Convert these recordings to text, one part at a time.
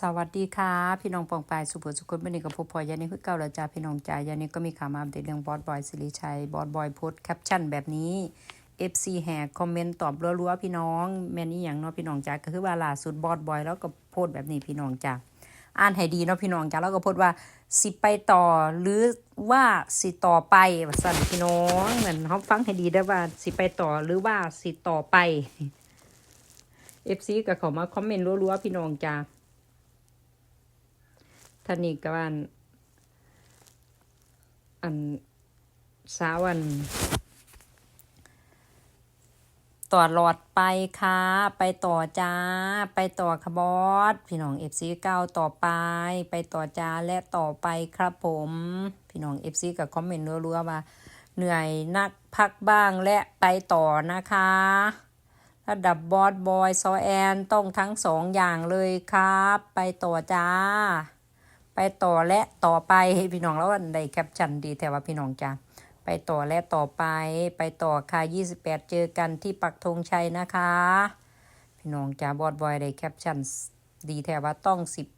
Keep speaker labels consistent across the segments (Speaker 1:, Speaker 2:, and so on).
Speaker 1: สวัสดีค่ะ พี่น้องปองปายสุภสุคนบันนี้กับพบพอยานี่คือเก่าล้วจ้าพี่น้องจ้ายานี่ก็มีข่าวมาอัปเดตเรื่องบอสบอยสิริชัยบอสบอยโพสแคปชั่นแบบนี้ FC แห่คอมเมนต์ตอบรัวๆพี่น้องแม่นี่อย่างเนาะพี่น้องจ้าก็คือว่าล่าสุดบอสบอยแล้วก็โพสแบบนี้พี่น้องจ้าอ่านให้ดีเนาะพี่น้องจ้าแล้วก็โพสว่าสิไปต่อหรือว่าสิต่อไปสั่นพี่น้องเหมือนเขาฟังให้ดีได้ว่าสิไปต่อหรือว่าสิต่อไป FC ก็เขามาคอมเมนต์รัวๆพี่น้องจ้า ท่านี้ก็ว่าอันอันสาวันต่อหลอดไปค่ะ ไปต่อจ้า ไปต่อคบอสพี่น้องเอฟซีเก้าต่อไป ไปต่อจ้าและต่อไปครับผม พี่น้องเอฟซีกับคอมเมนต์รัวๆว่า เหนื่อยนักพักบ้างและไปต่อนะคะระดับบอสบอยซอแอนต้องทั้งสองอย่างเลยครับ ไปต่อจ้า ไปต่อและต่อไปพี่น้องแล้วได้แคปชั่นดีแต่ว่าพี่น้องจ้าไปต่อและต่อไปไปต่อค่ะ 28 เจอกันที่ปักธงชัยนะคะ พี่น้องจ้าบอดบอยได้แคปชั่นดีแต่ว่าต้องสิบ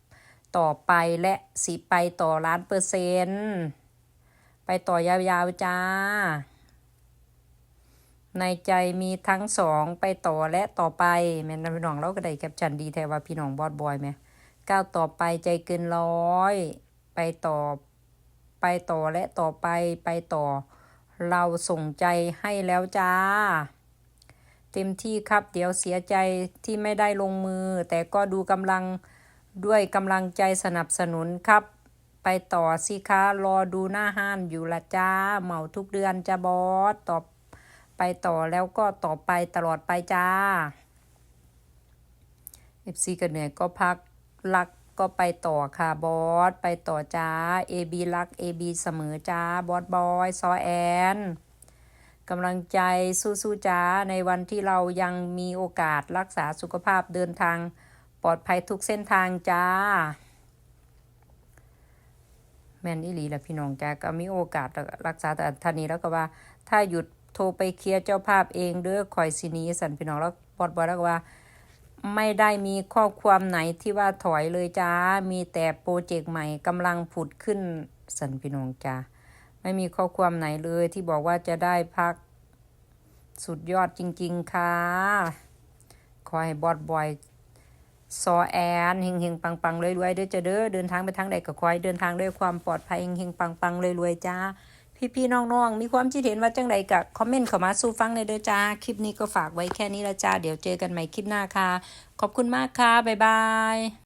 Speaker 1: ต่อไปและสิไปต่อล้านเปอร์เซ็นต์ไปต่อยาวๆจ้า ในใจมีทั้งสองไปต่อและต่อไปแม่นพี่น้องเราก็ได้แคปชั่นดีแต่ว่าพี่น้องบอดบอยไหม ก้าวต่อไปใจเกินร้อย ไปต่อ ไปต่อและต่อไปไปต่อ เราส่งใจให้แล้วจ้า เต็มที่ครับเดี๋ยวเสียใจที่ไม่ได้ลงมือ แต่ก็ดูกำลังด้วยกำลังใจสนับสนุนครับ ไปต่อสิคะรอดูหน้าห้านอยู่ละจ้าเหมาทุกเดือนจะบอสต่อไปต่อแล้วก็ต่อไปตลอดไปจ้า FC ก็เหนื่อยก็พัก รักก็ไปต่อค่ะบอส ไปต่อจ้า AB รัก AB เสมอจ้า บอสบอย ซอแอนกำลังใจสู้ๆจ้า ในวันที่เรายังมีโอกาสรักษาสุขภาพเดินทาง ปลอดภัยทุกเส้นทางจ้า แม่นอีหลีและพี่น้องจ้าก็มีโอกาสรักษาแต่ท่านี้แล้วก็ว่า ถ้าหยุดโทรไปเคลียร์เจ้าภาพเองเด้อคอยสิหนีสันพี่น้องแล้วบอสบอยแล้วก็ว่า ไม่ได้มีข้อความไหนที่ว่าถอยเลยจ้า มีแต่โปรเจกต์ใหม่กำลังผุดขึ้นสันพี่น้องจ้าไม่มีข้อความไหนเลยที่บอกว่าจะได้พักสุดยอดจริง ๆ ค่ะ ขอให้บอดบอยซอแอนเฮงเฮงปังปังรวยๆเด้อจะเด้อเดินทางไปทางใดก็ขอให้เดินทางด้วยความปลอดภัยเฮงเฮงปังปังรวยๆจ้า พี่ๆน้องๆ มีความคิดเห็นว่าจังไดกับคอมเมนต์เข้ามาสู่ฟังเลยเด้อจ้า คลิปนี้ก็ฝากไว้แค่นี้ละจ้า เดี๋ยวเจอกันใหม่คลิปหน้าค่ะ ขอบคุณมากค่ะ บ๊ายบาย